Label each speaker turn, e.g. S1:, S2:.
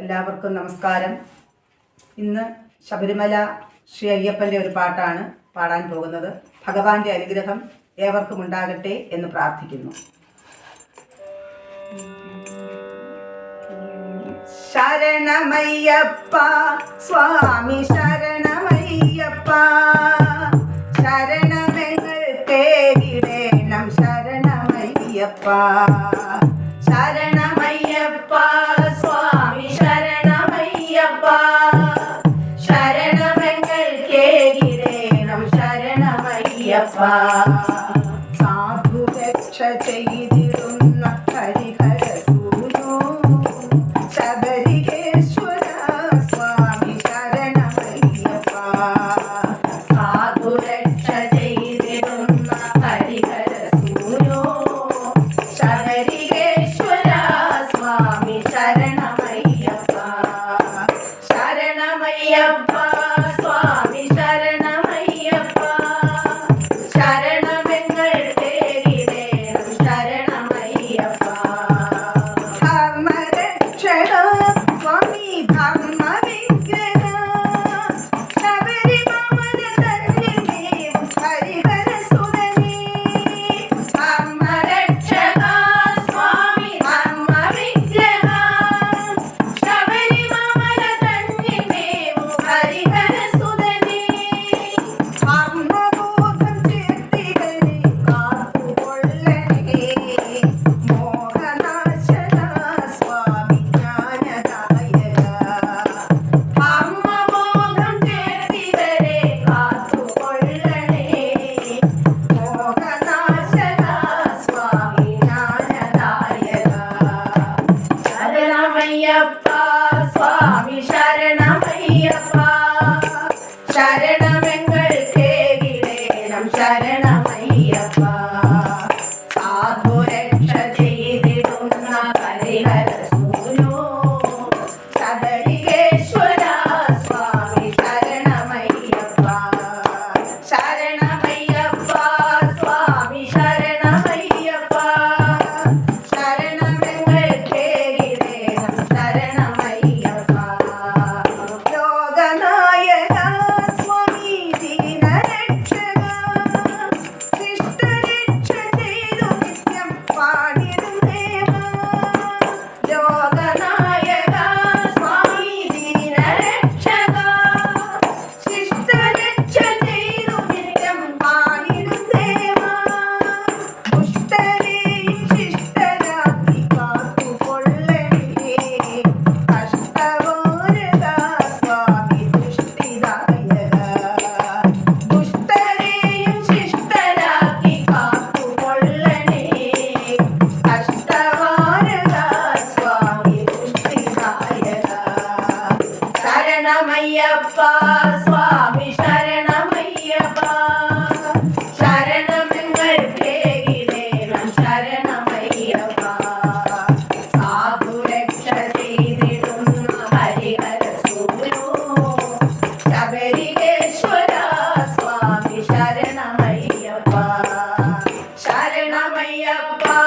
S1: എല്ലാവർക്കും നമസ്കാരം. ഇന്ന് ശബരിമല ശ്രീ അയ്യപ്പന്റെ ഒരു പാട്ടാണ് പാടാൻ പോകുന്നത്. ഭഗവാന്റെ അനുഗ്രഹം ഏവർക്കും ഉണ്ടാകട്ടെ എന്ന് പ്രാർത്ഥിക്കുന്നു. ശരണമയ്യപ്പ സ്വാമി ശരണമയ്യപ്പ ശരണമെങ്ങൾ തേരിടേണം ശരണമയ്യപ്പ.
S2: అయ్యప్ప.
S1: సాధు రక్ష చేయి Mommy, Mommy, Mommy, Mommy, Mommy, Mommy,
S2: സ്വാമി ശരണമയ്യപ്പ. ശരണമെങ്കൾ ശരണമയ്യപ്പ. शरणमय्यप्पा स्वामी शरणमय्यप्पा। शरणमङ्गल् केगिरे शरणमय्यप्पा। साधु रक्षसे हरिहर सूरो शबरिकेश्वरा स्वामी शरणमय्यप्पा। शरणमय्यप्पा।